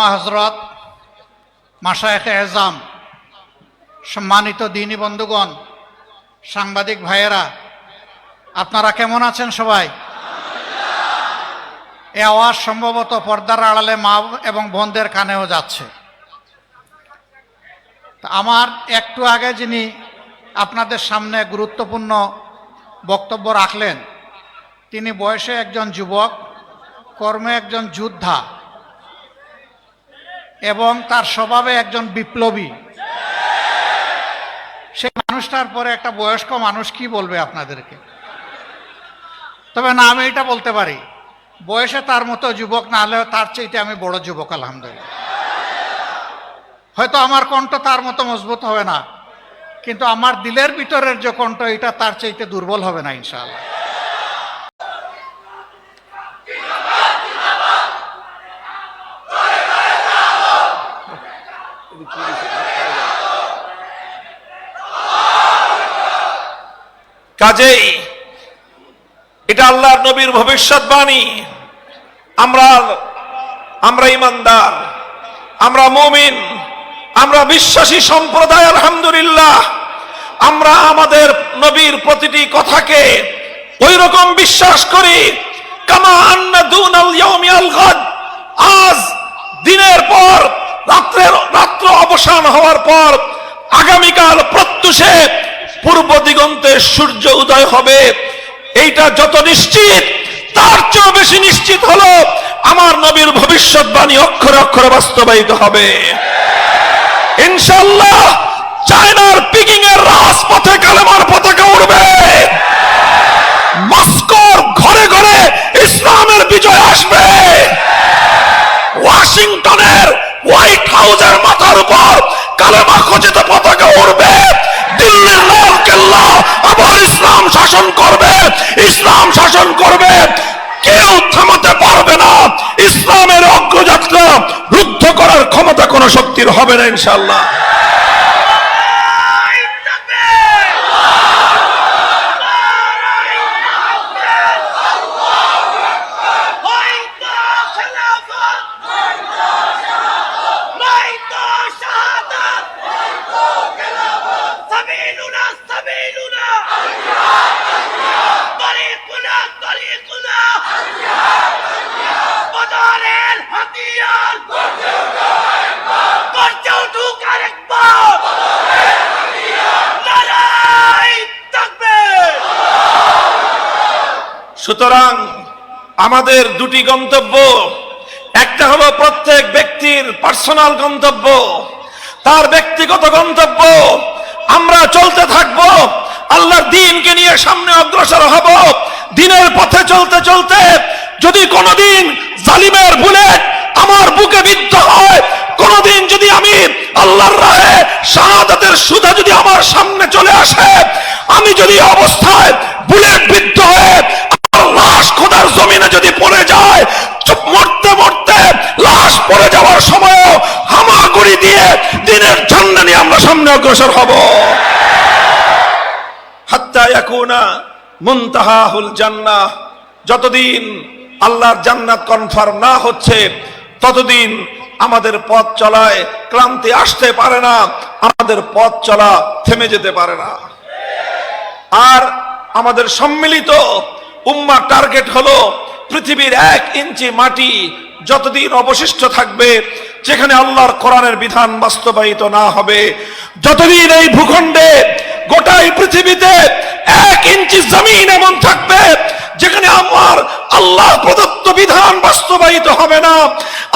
ওলামা হজরত মাসায়েখ এজাম, সম্মানিত দিনী বন্ধুগণ, সাংবাদিক ভাইয়েরা, আপনারা কেমন আছেন সবাই? এ আওয়াজ সম্ভবত পর্দার আড়ালে মা এবং বোনদের কানেও যাচ্ছে। আমার একটু আগে যিনি আপনাদের সামনে গুরুত্বপূর্ণ বক্তব্য রাখলেন, তিনি বয়সে একজন যুবক, কর্মে একজন যোদ্ধা। এবং তার স্বভাবে একজন বিপ্লবী। সে মানুষটার পরে একটা বয়স্ক মানুষ কি বলবে আপনাদেরকে? তবে না, আমি এটা বলতে পারি। বয়সে তার মতো যুবক না হলেও তার চাইতে আমি বড় যুবক, আলহামদুলিল্লাহ। হয়তো আমার কণ্ঠ তার মতো মজবুত হবে না, কিন্তু আমার দিলের ভিতরের যে কণ্ঠ, এটা তার চাইতে দুর্বল হবে না, ইনশাআল্লাহ। কাজেই এটা আল্লাহর নবীর ভবিষ্যৎবাণী। আমরা আমরা ইমানদার, আমরা মুমিন, আমরা বিশ্বাসী সম্প্রদায়, আলহামদুলিল্লাহ। আমরা আমাদের নবীর প্রতিটি কথাকে ওই রকম বিশ্বাস করি, কামা আন্না দুন আল গাদ। আজ দিনের পর, রাত্রের, রাত্র অবসান হওয়ার পর, আগামীকাল প্রত্যুষে পূর্ব দিগন্তে সূর্য উদয় হবে। এইটা যত নিশ্চিত, তার চেয়েও বেশি নিশ্চিত হলো আমার নবীর ভবিষ্যৎবাণী অক্ষরে অক্ষরে বাস্তবায়িত হবে। ইনশাল্লাহ চায়নার পিকিং এর রাজপথে কালেমার পতাকা উঠবে মস্কোর ঘরে ঘরে ইসলামের বিজয় আসবে। ওয়াশিংটনের হোয়াইট হাউসের মাথার উপর কালেমা খচিত পতাকা উড়বে দিল্লির লাল কেল্লা আবার ইসলাম শাসন করবে ইসলাম শাসন করবে। কেউ থামাতে পারবে না। ইসলামের অগ্রযাত্রা রুদ্ধ করার ক্ষমতা কোন শক্তির হবে না ইনশাল্লাহ সুতরাং আমাদের দুটি গন্তব্য, একটা হলো প্রত্যেক ব্যক্তির পার্সোনাল গন্তব্য, তার ব্যক্তিগত গন্তব্য। আমরা চলতে থাকব, আল্লাহর দিনকে নিয়ে সামনে অগ্রসর হব। দিনের পথে চলতে চলতে যদি কোনোদিন জালিমের বুলেট আমার বুকে বিদ্ধ হয়, কোনোদিন যদি আমি আল্লাহর রাহে শাহাদাতের সুধা যদি আমার সামনে চলে আসে, আমি যদি অবস্থায় বুলেট বিদ্ধ হয়ে লাশ খোদার জমিনে যদি পড়ে যায়, চুপ মরতে মরতে লাশ পড়ে যাওয়ার সময় হামাগুড়ি দিয়ে দিনের ঝান্ডা নিয়ে আমরা সামনে অগ্রসর হব। হাত্তা ইয়াকুনা মুনতাহাহুল জান্নাহ। যতদিন আল্লাহর জান্নাত কনফার্ম না হচ্ছে, ততদিন আমাদের পথ চলায় ক্লান্তি আসতে পারে না, আমাদের পথ চলা থেমে যেতে পারে না। আর আমাদের সম্মিলিত উম্মা টার্গেট হলো পৃথিবীর এক ইঞ্চি মাটি যতদিন অবশিষ্ট থাকবে, যেখানে আল্লাহর কোরআনের বিধান বাস্তবায়িত না হবে, যতদিন এই ভূখণ্ডে গোটাই পৃথিবীতে এক ইঞ্চি জমিন এমন থাকবে, যেখানে আমার আল্লাহ প্রদত্ত বিধান বাস্তবায়িত হবে না,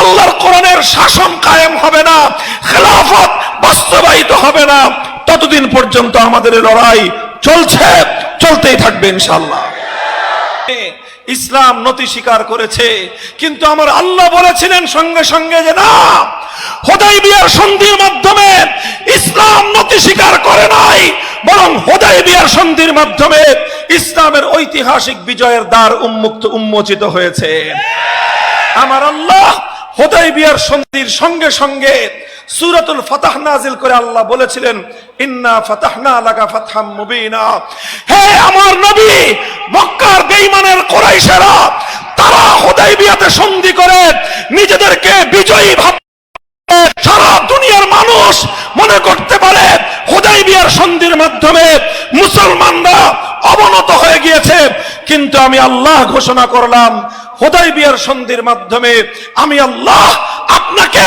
আল্লাহর কোরআনের শাসন কায়েম হবে না, খেলাফত বাস্তবায়িত হবে না, ততদিন পর্যন্ত আমাদের লড়াই চলছে, চলতেই থাকবে ইনশাল্লাহ ইসলাম নতি স্বীকার করেছে। কিন্তু আমার আল্লাহ বলেছিলেন সঙ্গে সঙ্গে যে না হোদাই বিয়ার সন্ধির মাধ্যমে ইসলাম নতি স্বীকার করে নাই, বরং হোদাই বিয়ার সন্ধির মাধ্যমে ইসলামের ঐতিহাসিক বিজয়ের দ্বার উন্মুক্ত, উন্মোচিত হয়েছে। আমার আল্লাহ হোদাই বিয়ার সন্ধির সঙ্গে সঙ্গে সুরাতুল ফাতাহ নাজিল করে আল্লাহ বলেছিলেন ইন্না ফাতাহনা ফাতহাম মুবিনা। হে আমার নবী, মক্কার বেঈমানের কুরাইশেরা, তারা হুদাইবিয়াতে সন্ধি করে নিজেদেরকে বিজয়ী ভাব সারা দুনিয়ার মানুষ মনে করতে পারে হুদাইবিয়ার সন্ধির মাধ্যমে মুসলমানরা অবনত হয়ে গিয়েছে। কিন্তু আমি আল্লাহ ঘোষণা করলাম, হুদাইবিয়ার সন্ধির মাধ্যমে আমি আল্লাহ আপনাকে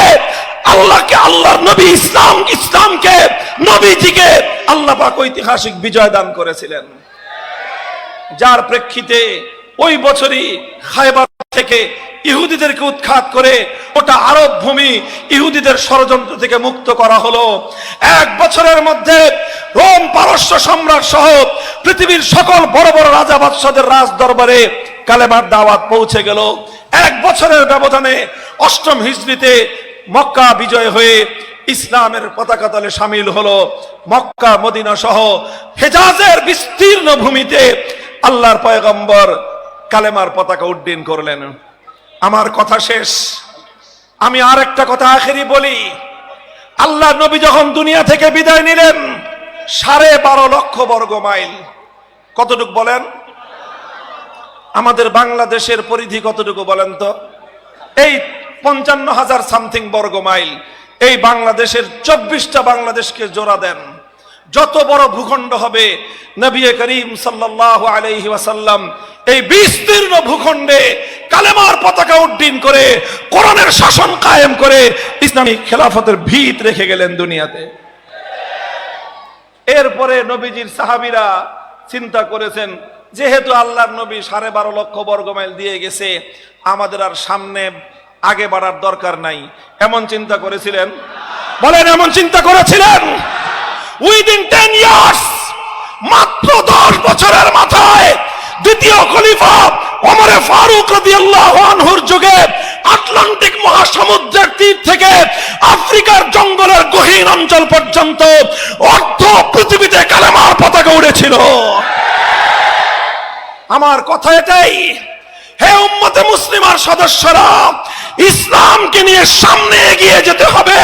আল্লাহকে আল্লাহর নবী ইসলাম, ইসলামকে নবীজিকে আল্লাহ পাক ঐতিহাসিক বিজয় দান করেছিলেন। যার প্রেক্ষিতে ওই বছরই খায়বার থেকে ইহুদিদেরকে উৎখাত করে ওটা আরব ভূমি ইহুদিদের ষড়যন্ত্র থেকে মুক্ত করা হলো। এক বছরের মধ্যে রোম পারস্য সম্রাট সহ পৃথিবীর সকল বড় বড় রাজা বাদশাদের রাজ দরবারে কালেমার দাওয়াত পৌঁছে গেল। এক বছরের ব্যবধানে অষ্টম হিজড়িতে মক্কা বিজয় হয়ে ইসলামের পতাকা তলে সামিল হলো। মক্কা, মদিনা সহ হেজাজের বিস্তীর্ণ ভূমিতে আল্লাহর পয়গম্বর কালেমার পতাকা উড্ডীন করলেন। আমার কথা শেষ। আমি আর একটা কথা আখেরি বলি। আল্লাহ নবী যখন দুনিয়া থেকে বিদায় নিলেন, সাড়ে বারো লক্ষ বর্গ মাইল। কতটুকু বলেন? আমাদের বাংলাদেশের পরিধি কতটুকু বলেন তো? এই পঞ্চান্ন হাজার সামথিং বর্গ মাইল। এই বাংলাদেশের চব্বিশটা বাংলাদেশকে জোড়া দেন। যত বড় ভূখণ্ড হবে, নবী করিম সাল্লাহ আলাইহি ওয়াসাল্লাম এই বিস্তীর্ণ ভূখণ্ডে কালেমার পতাকা উড্ডীন করে, কোরআনের শাসন কায়েম করে ইসলামী খেলাফতের ভিত রেখে গেলেন দুনিয়াতে। এরপরে নবীজির সাহাবিরা চিন্তা করেছেন, যেহেতু আল্লাহর নবী সাড়ে বারো লক্ষ বর্গমাইল দিয়ে গেছে, আমাদের আর সামনে আগে বাড়ার দরকার নাই। এমন চিন্তা করেছিলেন? বলেন এমন চিন্তা করেছিলেন? উইদিন টেন ইয়ার্স মাত্র দশ বছরের মাথায় দ্বিতীয় খলিফা ওমরে ফারুক আনহুর যুগে আটলান্টিক মহাসমুদ্রের তীর থেকে আফ্রিকার জঙ্গলের গহীন অঞ্চল পর্যন্ত অর্ধ পৃথিবীতে কালেমার পতাকা উড়েছিল। আমার কথা এটাই। হে উম্মতে মুসলিমার সদস্যরা ইসলামকে নিয়ে সামনে এগিয়ে যেতে হবে।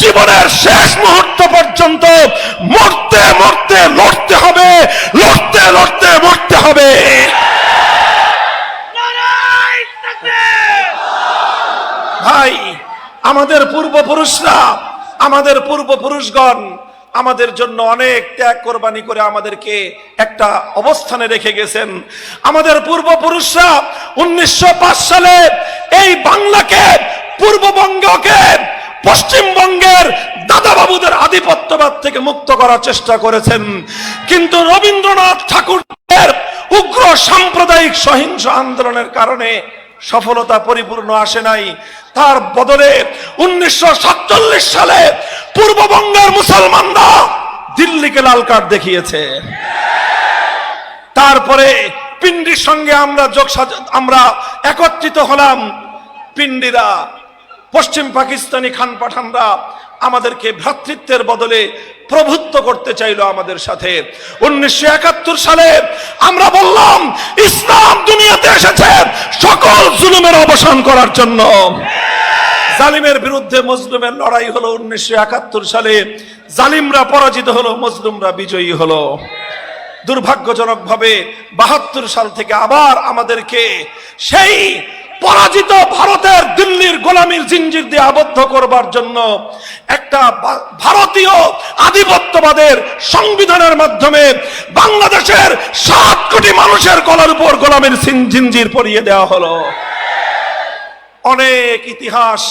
জীবনের শেষ মুহূর্ত পর্যন্ত মরতে মরতে লড়তে হবে, লড়তে লড়তে মরতে হবে। ভাই, আমাদের পূর্বপুরুষরা, আমাদের পূর্বপুরুষগণ আমাদের জন্য অনেক ত্যাগ কোরবানি করে আমাদেরকে একটা অবস্থানে রেখে গেছেন। আমাদের পূর্বপুরুষরা উনিশশো পাঁচ সালে এই বাংলাকে, পূর্ববঙ্গকে, পশ্চিমবঙ্গের দাদাবাবুদের আধিপত্যবাদ থেকে মুক্ত করার চেষ্টা করেছেন। কিন্তু রবীন্দ্রনাথ ঠাকুরের উগ্র সাম্প্রদায়িক সহিংস আন্দোলনের কারণে সফলতা পরিপূর্ণ আসে নাই। তার বদলে উনিশশো সাতচল্লিশ সালে পূর্ববঙ্গের মুসলমানরা দিল্লিকে লাল কার্ড দেখিয়েছে। তারপরে পিন্ডির সঙ্গে আমরা যোগ আমরা একত্রিত হলাম। পিন্ডিরা, পশ্চিম পাকিস্তানি খান পাঠানরা আমাদেরকে ভ্রাতৃত্বের বদলে প্রভুত্ব করতে চাইলো আমাদের সাথে। উনিশশো একাত্তর সালে আমরা বললাম, ইসলাম দুনিয়াতে এসেছে সকল জুলুমের অবসান করার জন্য। জালিমের বিরুদ্ধে মজলুমের লড়াই হলো উনিশশো একাত্তর সালে। জালিমরা পরাজিত হলো, মজলুমরা বিজয়ী হলো। দুর্ভাগ্যজনকভাবে বাহাত্তর সাল থেকে আবার আমাদেরকে সেই পরাজিত ভারতের দিল্লির গোলামীর জিঞ্জির দিয়ে আবদ্ধ করবার জন্য একটা ভারতীয় আধিপত্যবাদের সংবিধানের মাধ্যমে বাংলাদেশের সাত কোটি মানুষের গলার উপর গোলামীর জিঞ্জির পরিয়ে দেওয়া হলো। অনেক ইতিহাস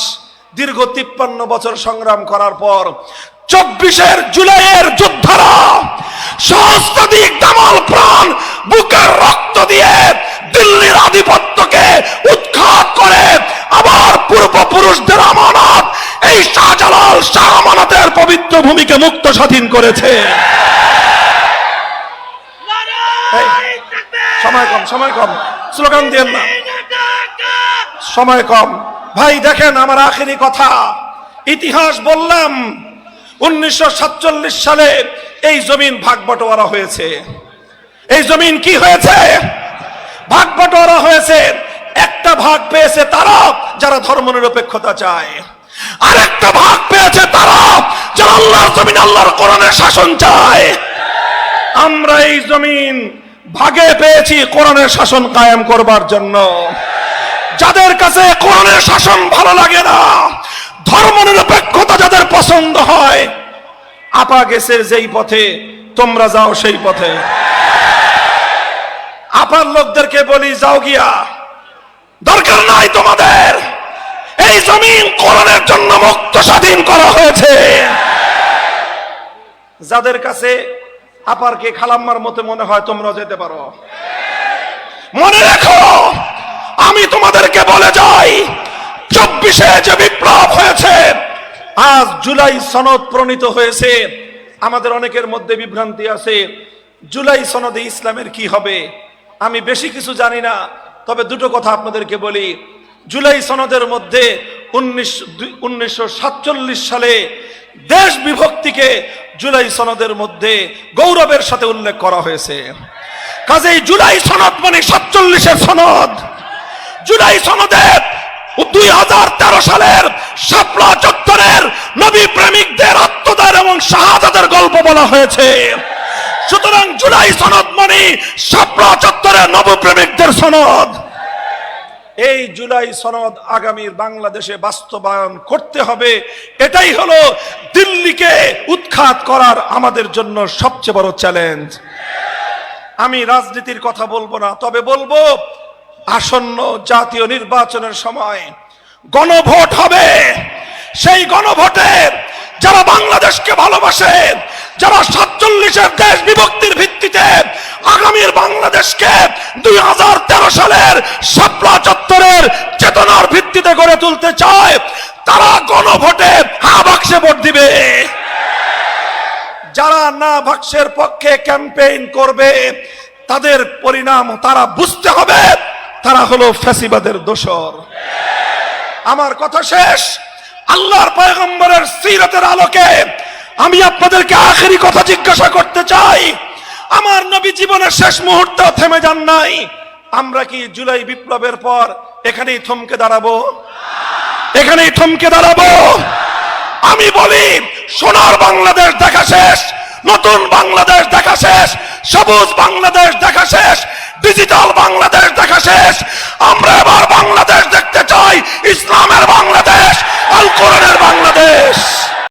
দীর্ঘ তিপ্পান্ন বছর সংগ্রাম করার পর চব্বিশের জুলাইয়ের যোদ্ধারা সহস্রাধিক দামাল প্রাণ, বুকের রক্ত দিয়ে দিল্লির আধিপত্যকে উৎখাত করে আবার পূর্বপুরুষদের আমানত, এই শাহজালাল শাহ আমানতের পবিত্র ভূমিকে মুক্ত স্বাধীন করেছে। সময় কম সময় কম। স্লোগান দিয়েন না। সময় কম। ভাই দেখেন আমার আখেরি কথা। ইতিহাস বললাম, উনিশশো সালে এই জমিন ভাগ বটোয়ারা হয়েছে। এই জমিন কি হয়েছে? ভাগ বটোয়ারা হয়েছে, একটা ভাগ পেয়েছে তারা যারা ধর্ম নিরপেক্ষতা চায়। আর একটা ভাগ পেয়েছে তারা যারা আল্লাহর জমিন, আল্লাহর কোরআনের শাসন চায়। আমরা এই জমিন ভাগে পেয়েছি কোরআনের শাসন কায়েম করবার জন্য। যাদের কাছে কোরআনের শাসন ভালো লাগে না, ধর্ম নিরপেক্ষতা যাদের পছন্দ হয়, আপা গেছে যেই পথে, তোমরা যাও সেই পথে। আপার লোকদেরকে বলি, যাও গিয়া। দরকার নাই তোমাদের। এই জমিন কোরআনের জন্য মুক্ত স্বাধীন করা হয়েছে। যাদের কাছে আপারকে খালাম্মার মতে মনে হয় তোমরা যেতে পারো। মনে রেখো আমি তোমাদেরকে বলে যাই, চব্বিশে যে বিপ্লব হয়েছে, আজ জুলাই সনদ প্রণীত হয়েছে। আমাদের অনেকের মধ্যে বিভ্রান্তি আছে, জুলাই সনদে ইসলামের কি হবে? আমি বেশি কিছু জানি না, তবে দুটো কথা আপনাদেরকে বলি। জুলাই সনদের মধ্যে উনিশ উনিশশো সালে দেশ বিভক্তিকে জুলাই সনদের মধ্যে গৌরবের সাথে উল্লেখ করা হয়েছে। কাজেই জুলাই সনদ মানে সাতচল্লিশের সনদ। জুলাই সনদে দুই হাজার তেরো সালের শাপলা চত্বরের নবী প্রেমিকদের আত্মদান এবং শাহাদাতের গল্প বলা হয়েছে। সুতরাং জুলাই সনদ মানে শাপলা চত্বরের নবপ্রেমিকদের সনদ। এই জুলাই সনদ আগামীর বাংলাদেশে বাস্তবায়ন করতে হবে। এটাই হলো দিল্লিকে উৎখাত করার আমাদের জন্য সবচেয়ে বড় চ্যালেঞ্জ। আমি রাজনীতির কথা বলব না, তবে বলব আসন্ন জাতীয় নির্বাচনের সময় গণভোট হবে। সেই গণভোটে যারা বাংলাদেশকে ভালোবাসে, যারা সাতচল্লিশের দেশ বিভক্তির ভিত্তিতে আগামীর বাংলাদেশকে দুই হাজার তেরো সালের শাপলা চত্বরের চেতনার ভিত্তিতে গড়ে তুলতে চায়, তারা গণভোটে হা বাক্সে ভোট দিবে। যারা না ভাক্সের পক্ষে ক্যাম্পেইন করবে, তাদের পরিণাম তারা বুঝতে হবে। তারা হলো ফ্যাসিবাদের দোষর। আমার কথা শেষ। আল্লাহর পয়গম্বরের সিরতের আলোকে আমি আপনাদেরকে আখেরি কথা জিজ্ঞাসা করতে চাই। আমার নবী জীবনের শেষ মুহূর্তে থেমে যান নাই। আমরা কি জুলাই বিপ্লবের পর এখানেই থমকে দাঁড়াবো? এখানেই থমকে দাঁড়াবো। আমি বলি, সোনার বাংলাদেশ দেখা শেষ, নতুন বাংলাদেশ দেখা শেষ, সবুজ বাংলাদেশ দেখা শেষ ডিজিটাল বাংলাদেশ দেখা শেষ। আমরা এবার বাংলাদেশ দেখতে চাই। ইসলামের বাংলাদেশ আল কোরআনের বাংলাদেশ।